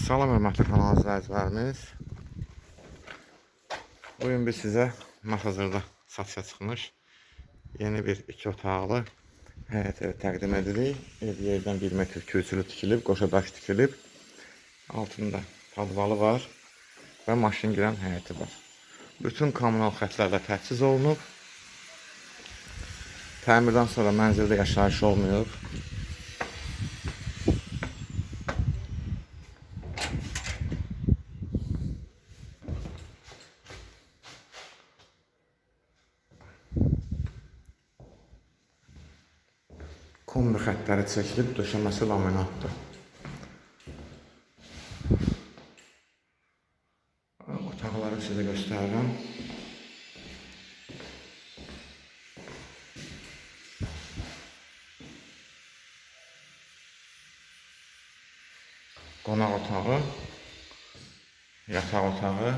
Salam hörmətli kanal izləyicilərimiz. Bugün biz sizə Maxazırda satışa çıxmış yeni bir iki otaqlı həyət evi təqdim edirik. Ev yerdən 1 metr kürsülü tikilib, qoşadaş tikilib. Altında padvalı var və maşın girən həyəti var. Bütün kommunal xətlərlə təchiz olunub. Təmirdən sonra mənzildə yaşayış olmuyor. Kombi xətləri çəkilib, döşəməsi laminatdır. Otaqları sizə göstərirəm. Qonaq otağı, yataq otağı,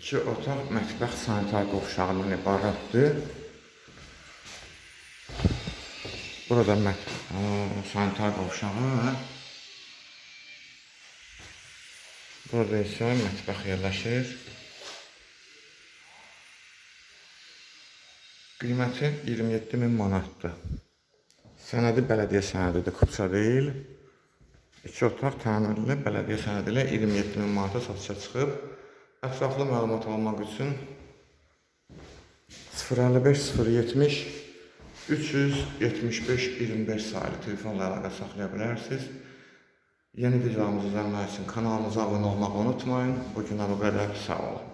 İki otaq mətbəx sanitar qovşağından ibarətdir. Burada mət sanitar qovşağı və burada isə mətbəx yerləşir. Qiyməti 27 min manatdır. Sənədi bələdiyyə sənədidir, kupça deyil. İki otaq təmirli bələdiyyə sənədi ilə 27 min manata satışa çıxıb. Ətraflı məlumat almaq üçün 055 070 375 25 sayılı telefonla əlaqə saxlaya bilərsiniz. Yeni videolarımızı izləmək üçün kanalımıza abunə olmağı unutmayın. Bu günə bu qədər. Sağ olun.